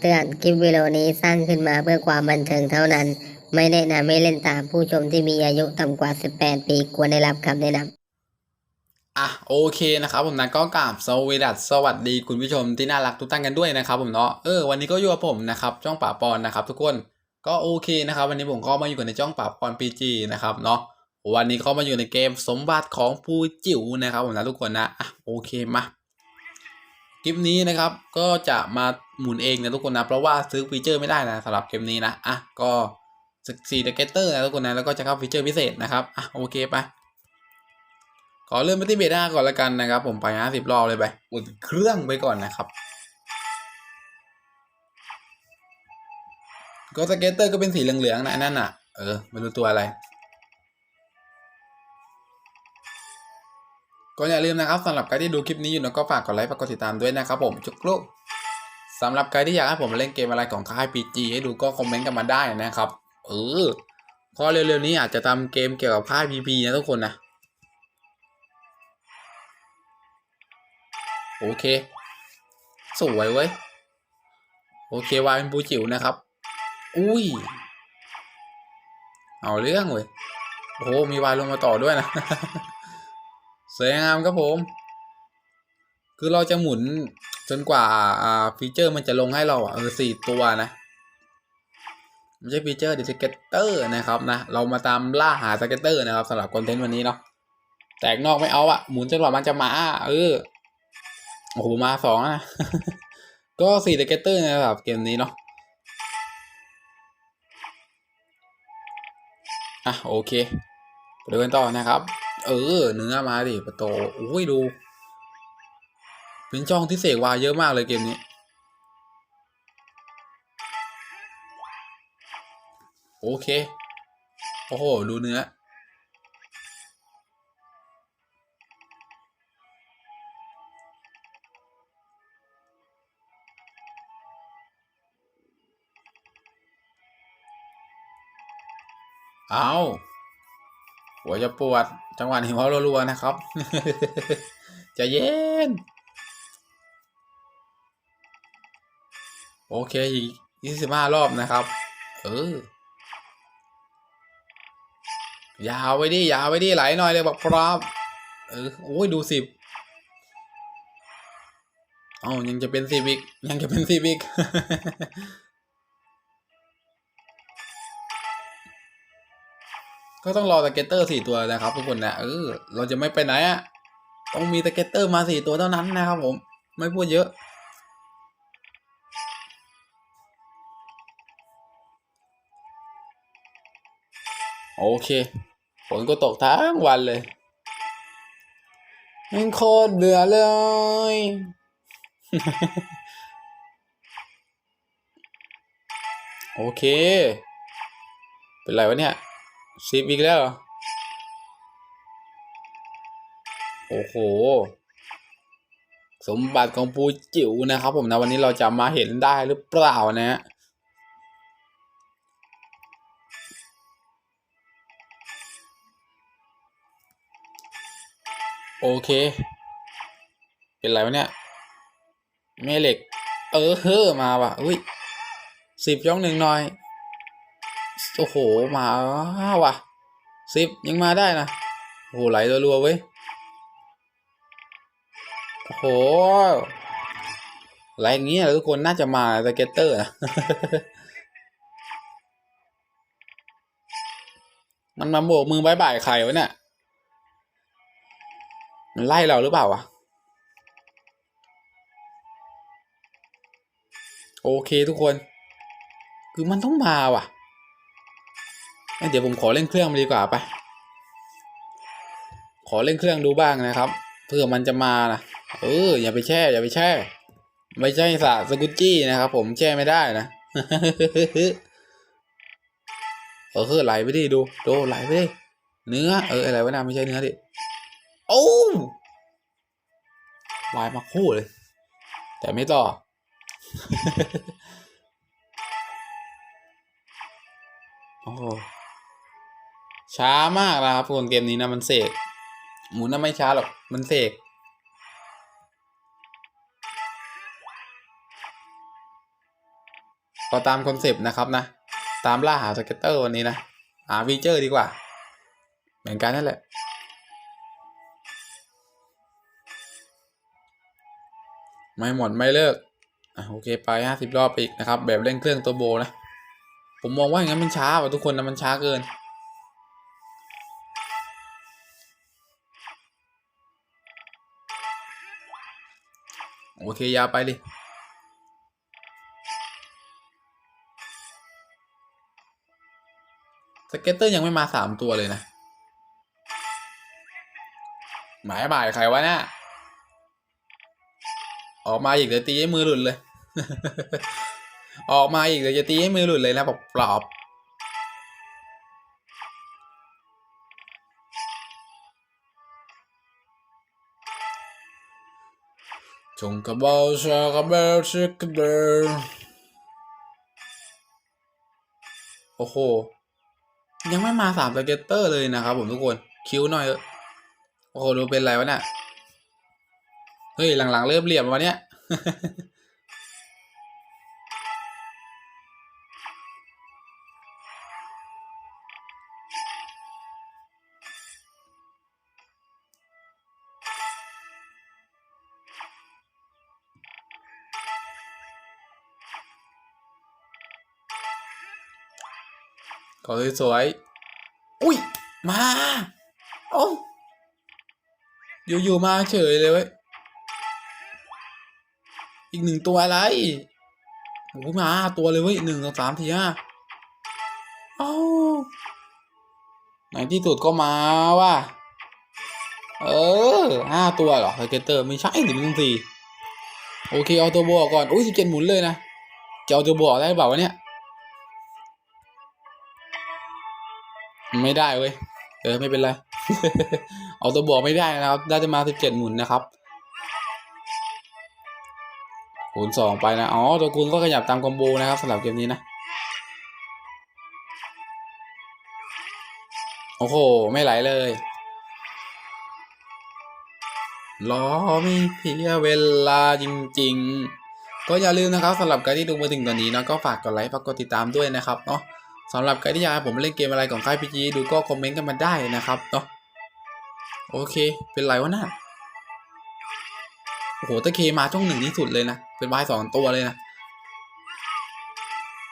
คำเตือน คลิปวิดีโอนี้สร้างขึ้นมาเพื่อความบันเทิงเท่านั้น ไม่แนะนำให้เล่นตามผู้ชมที่มีอายุต่ำกว่า 18 ปีควรได้รับคำแนะนำอะโอเคนะครับผมนะก็กราบสวัสดีสวัสดีคุณผู้ชมที่น่ารักทุกท่านกันด้วยนะครับผมเนาะเออวันนี้ก็อยู่กับผมนะครับจ้องป่าปอนนะครับทุกคนก็โอเคนะครับวันนี้ผมก็มาอยู่กันในจ้องป่าปอนปีจีนะครับเนาะวันนี้ก็มาอยู่ในเกมสมบัติของปูจิ๋วนะครับผมนะทุกคนนะอะโอเคมา คลิปนี้นะครับก็จะมาหมุนเองนะทุกคนนะเพราะว่าซื้อฟีเจอร์ไม่ได้นะสำหรับเกมนี้นะอะก็สี่เดกเตอร์นะทุกคนนะแล้วก็จะเข้าฟีเจอร์พิเศษนะครับอะโอเคไปขอเริ่มไปที่เบต้าก่อนละกันนะครับ ผมไปห้าสิบรอบเลยไปอุ่นเครื่องไปก่อนนะครับ ก็สเก็ตเตอร์ก็เป็นสีเหลืองๆนะนั่นอะเออไม่รู้ตัวอะไร ก็อย่าลืมนะครับสำหรับใครที่ดูคลิปนี้อยู่นะก็ฝากกดไลค์ฝากกดติดตามด้วยนะครับผมจุกลุกสำหรับใครที่อยากให้ผมเล่นเกมอะไรของค่าย PG ให้ดูก็คอมเมนต์กันมาได้นะครับเออก็เร็วๆนี้อาจจะทำเกมเกี่ยวกับค่าย PP นะทุกคนนะโอเค สวยเว้ย โอเควายเป็นปูจิ๋วนะครับ อุ้ย เอาเรื่องเว้ย โอ้โห มีวายลงมาต่อด้วยนะ สวยงามครับผม คือเราจะหมุนจนกว่าอ่าฟีเจอร์มันจะลงให้เราอะเออสี่ตัวนะไม่ใช่ฟีเจอร์ดิสเกตเตอร์นะครับนะ เรามาตามล่าหาสเกตเตอร์นะครับสำหรับคอนเทนต์วันนี้เนาะแตกนอกไม่เอาอะหมุนจนกว่ามันจะมา เออโอ้โหมาสองนะก็สี่สเดกเตอร์นะครับเกมนี้เนาะอะโอเคไปดูกันต่อนะครับ เออ เนื้อมาดิประตูอุ้ยดู เป็นช่องที่เสกวาเยอะมากเลยเกมนี้ โอเค โอ้โห ดูเนื้อ เอา หัวจะปวด จังหวะหิวรัวๆนะครับจะเย็น โอเคอีกยี่สิบห้ารอบนะครับ เออยาวไว้ดิยาวไว้ดิไหลหน่อยเลยบอกพร้อมเออโอ้ยดูสิบเอ้ายังจะเป็นสิบอีก ยังจะเป็นสิบอีก ก็ต้องรอสเก็ตเตอร์สี่ตัวนะครับทุกคนนะเออเราจะไม่ไปไหนอะต้องมีสเก็ตเตอร์มาสี่ตัวเท่านั้นนะครับผม ไม่พูดเยอะ โอเคฝนก็ตกทั้งวันเลยมันโคตรเบื่อเลย โอเค เป็นไรวะเนี่ย สิบอีกแล้ว โอ้โห สมบัติของปูจิ๋วนะครับผมนะ วันนี้เราจะมาเห็นได้หรือเปล่านะฮะโอเค เป็นไรวะเนี่ยแม่เหล็ก เออเฮ้อมาว่ะ อุ้ยสิบย่องหนึ่งหน่อย โอ้โหมาว่ะสิบยังมาได้นะโอ้โหไหลรัวๆเว้ยโอ้โหไหลอย่างเงี้ยทุกคนน่าจะมาสเก็ตเตอร์นะมันมาโบกมือบายบายใครวะเนี่ยมันไล่เราหรือเปล่าวะโอเคทุกคน คือมันต้องมาว่ะ เดี๋ยวผมขอเล่นเครื่องมาดีกว่าไป ขอเล่นเครื่องดูบ้างนะครับ เพื่อมันจะมานะเอออย่าไปแช่ อย่าไปแช่ ไม่ใช่สาสกุจี้นะครับ ผมแช่ไม่ได้นะเออไหลไปดิดูดูไหลไปดิเนื้อเอออะไรวะนะไม่ใช่เนื้อดิโอ้วายมาคู่เลย แต่ไม่ต่อ โอ้ ช้ามากนะครับคนเกมนี้นะมันเสกหมุนน่ะไม่ช้าหรอกมันเสกก็ตามคอนเซปต์นะครับนะ ตามล่าหาสเก็ตเตอร์วันนี้นะ หาฟีเจอร์ดีกว่า เหมือนกันนั่นแหละ ไม่หมดไม่เลิก อะโอเคไปห้าสิบรอบไปอีกนะครับ แบบเร่งเครื่องตัวโบนะ ผมมองว่าอย่างนั้นมันช้าว่ะทุกคนนะมันช้าเกิน โอเค ยาวไปดิสเก็ตเตอร์ยังไม่มาสามตัวเลยนะ หมายบ่ายใครวะเนี่ยออกมาอีกเดี๋ยวตีให้มือหลุดเลย ออกมาอีกเดี๋ยวจะตีให้มือหลุดเลยนะบอกปลอบ จงกระเบาชากระเบลชิกระเบลโอ้โห ยังไม่มาสามสเกตเตอร์เลยนะครับผมทุกคน คิ้วหน่อย โอ้โห ดูเป็นไรวะเนี่ย เฮ้ย หลังๆ เริ่มเหลี่ยมแล้ววะเนี่ย อสวยๆ อุ้ย มาโอ้อยู่ๆมาเฉยเลยเว้ย อีกหนึ่งตัวอะไรโอ้โหมาตัวเลยเว้ยหนึ่งสองสามสี่ห้าเอ้าในที่สุดก็มาว่ะ เออห้าตัวเหรอสเกตเตอร์ไม่ใช่หนึ่งต้องสี่โอเคเอาตัวบวกก่อน อุ้ยสิเกตหมุนเลยนะ จะเอาตัวบวกได้เปล่าวะเนี่ย ไม่ได้เว้ยเออไม่เป็นไร เอาตัวบวกไม่ได้นะครับ ได้จะมาสิบเจ็ดหมุนนะครับคูณสองไปนะ อ๋อ ตัวคูณก็ขยับตามคอมโบนะครับสำหรับเกมนี้นะ โอ้โห ไม่ไหลเลยรอไม่เพียเวลาจริง ๆ ก็อย่าลืมนะครับสำหรับใครที่ดูมาถึงตอนนี้นะก็ฝากกดไลค์ฝากกดติดตามด้วยนะครับเนาะ สำหรับใครที่อยากให้ผมเล่นเกมอะไรของค่ายพีจีดูก็คอมเมนต์กันมาได้นะครับเนาะโอเค เป็นไรวะน่ะโอ้โหตะเคมาช่องหนึ่งที่สุดเลยนะ เป็นวายสองตัวเลยนะ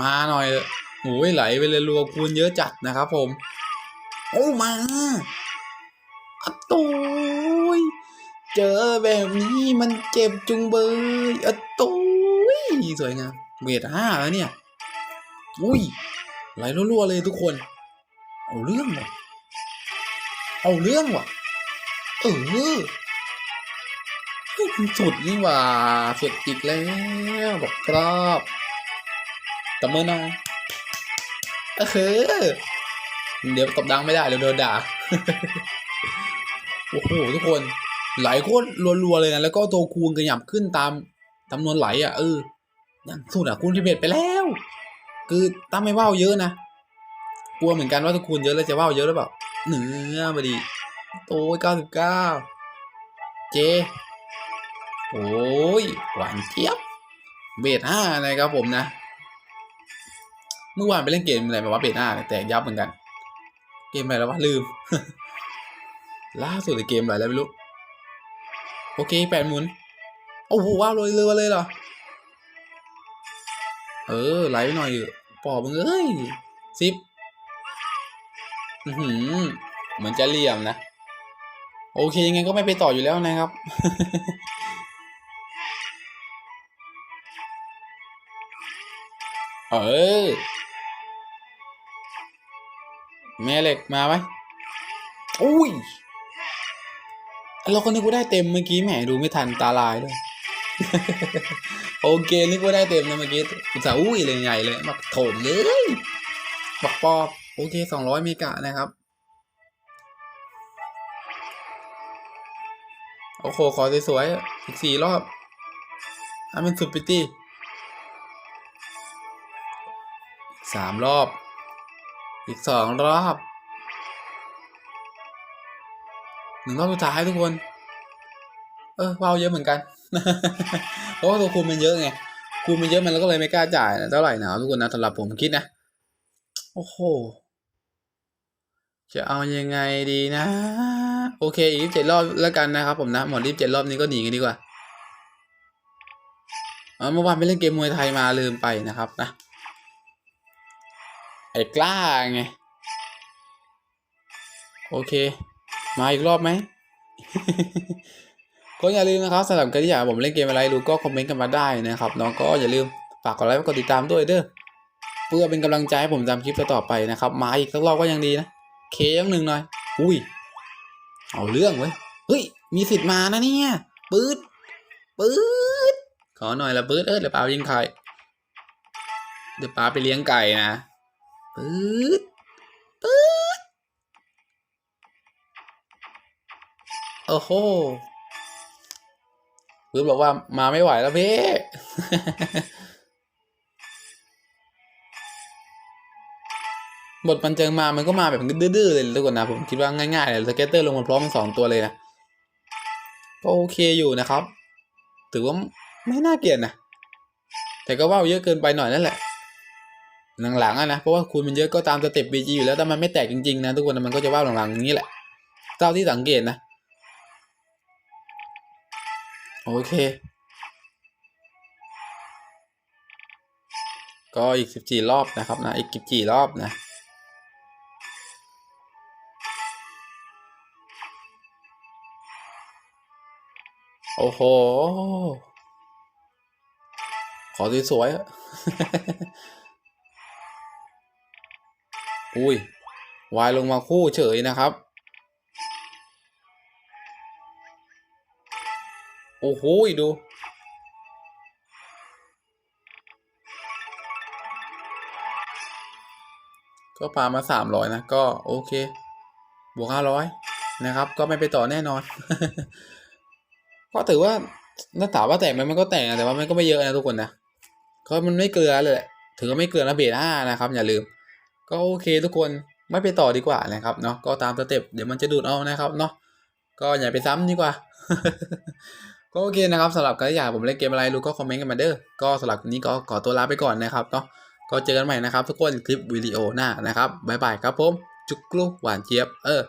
มาหน่อยโอ้ยไหลไปเลยรัวคูณเยอะจัดนะครับผม โอ้มาอะตุยเจอแบบนี้มันเจ็บจุงเบยอะตุยสวยงามเวทห้าแล้วเนี่ย อุ้ย ไหลรัวๆเลยทุกคน เอาเรื่องว่ะ เอาเรื่องว่ะ เออสุดนี่ว่า สุดอีกแล้วบอกกรอบตบมือน่อยเออเดี๋ยวตบดังไม่ได้เดี๋ยวโดนด่า โอ้โหทุกคน ไหลโคตรรัวๆเลยนะ แล้วก็ตัวคูณกระหยับขึ้นตามจำนวนไหลอะเออย่างสุดอะคูณที่เบ็ดไปแล้ว คือตั้มไม่ว่าวเยอะนะกลัวเหมือนกันว่าถ้าคูณเยอะแล้วจะว่าวเยอะหรือเปล่าเนื้อมาดีโต้เก้าสิบเก้าเจ โอ้ยหวานเจี๊ยบเบทห้านะครับผมนะ เมื่อวานไปเล่นเกมอะไรมาว่าเบทห้าแตกยับเหมือนกัน เกมอะไรแล้ววะลืม ล่าสุดเกมอะไรแล้วไม่รู้ โอเคแปดหมุน โอ้โหว้าวเลยเรือเลยเหรอ เออ ไหลไปหน่อยปอบมึงเอ้ยสิบอือหือเหมือนจะเหลี่ยมนะ โอเคยังไงก็ไม่ไปต่ออยู่แล้วนะครับ เออ แม่เหล็กมาไหมอุ้ยเราก็นึกว่าได้เต็มเมื่อกี้แหมดูไม่ทันตาลายด้วย โอเคนึกว่าได้เต็มนะเมื่อกี้อุตส่าห์อุ้ยเลยใหญ่เลยมาโถมเลยบอกปอบโอเคสองร้อยเมกะนะครับ โอ้โหขอสวยๆอีกสี่รอบให้มันสุดปิตี้สามรอบ อีกสองรอบหนึ่งรอบสุดท้ายทุกคน เออว้าวเยอะเหมือนกัน เพราะว่าตัวคูณมันเยอะไงคูณมันเยอะมันก็เลยไม่กล้าจ่ายเท่าไหร่นะทุกคนนะสำหรับผมคิดนะโอ้โหจะเอายังไงดีนะ โอเคอีกเจ็ดรอบแล้วกันนะครับผมนะหมดรีบเจ็ดรอบนี้ก็หนีกันดีกว่าเมื่อวานไปเล่นเกมมวยไทยมาลืมไปนะครับนะไอ้กล้าไงโอเค มาอีกรอบไหม ก็อย่าลืมนะครับสำหรับใครที่อยากผมเล่นเกมอะไรรู้ก็คอมเมนต์กันมาได้นะครับเน้องก็อย่าลืมฝากกดไลค์กดติดตามด้วยเด้อเพื่อเป็นกำลังใจให้ผมทำคลิปต่อๆไปนะครับมาอีกสักรอบก็ยังดีนะเคยังหนึ่งหน่อยอุ้ยเอาเรื่องเว้ยเฮ้ยมีสิทธิ์มานะเนี่ยปื๊ดปื๊ดขอหน่อยละปื๊ดเออเดี๋ยวปายิงไข่เดี๋ยวปาไปเลี้ยงไก่นะปื๊ดปื๊ดโอ้โห ปื๊ดบอกว่ามาไม่ไหวแล้วเพ่บทมันเจอมา มันก็มาแบบดื้อๆเลยทุกคนนะ ผมคิดว่าง่ายๆเลยสเก็ตเตอร์ลงมาพร้อมกันสองตัวเลยนะ ก็โอเคอยู่นะครับ ถือว่าไม่น่าเกลียดนะ แต่ก็ว่าวเยอะเกินไปหน่อยนั่นแหละ หลังๆอะนะ เพราะว่าคูณมันเยอะก็ตามสเต็ปบีจีอยู่แล้ว แต่มันไม่แตกจริงๆนะทุกคนนะมันก็จะว่าวหลังๆอย่างนี้แหละ เท่าที่สังเกตนะ โอเค ก็อีกสิบสี่รอบนะครับนะ อีกสิบสี่รอบนะโอ้โห ขอสวยๆอะอุ้ย วายลงมาคู่เฉยนะครับ โอ้โหดู ก็ปามาสามร้อยนะ ก็โอเค บวกห้าร้อยนะครับ ก็ไม่ไปต่อแน่นอน ก็ถือว่าถ้าถาว่าแตกไหมมันก็แตกนะแต่ว่ามันก็ไม่เยอะนะทุกคนนะก็มันไม่เกลือเลยถือว่าไม่เกลือนะเบสห้านะครับ อย่าลืม ก็โอเคทุกคนไม่ไปต่อดีกว่านะครับเนาะก็ตามสเต็ปเดี๋ยวมันจะดูดเอานะครับเนาะก็อย่าไปซ้ำดีกว่า ก็โอเคนะครับสำหรับใครที่อยากผมเล่นเกมอะไรรู้ก็คอมเมนต์กันมาเด้อก็สำหรับวันนี้ก็ขอตัวลาไปก่อนนะครับเนาะก็เจอกันใหม่นะครับทุกคนคลิปวิดีโอหน้านะครับบ๊ายบายครับผมจุกกลุหวานเจี๊ยบเออ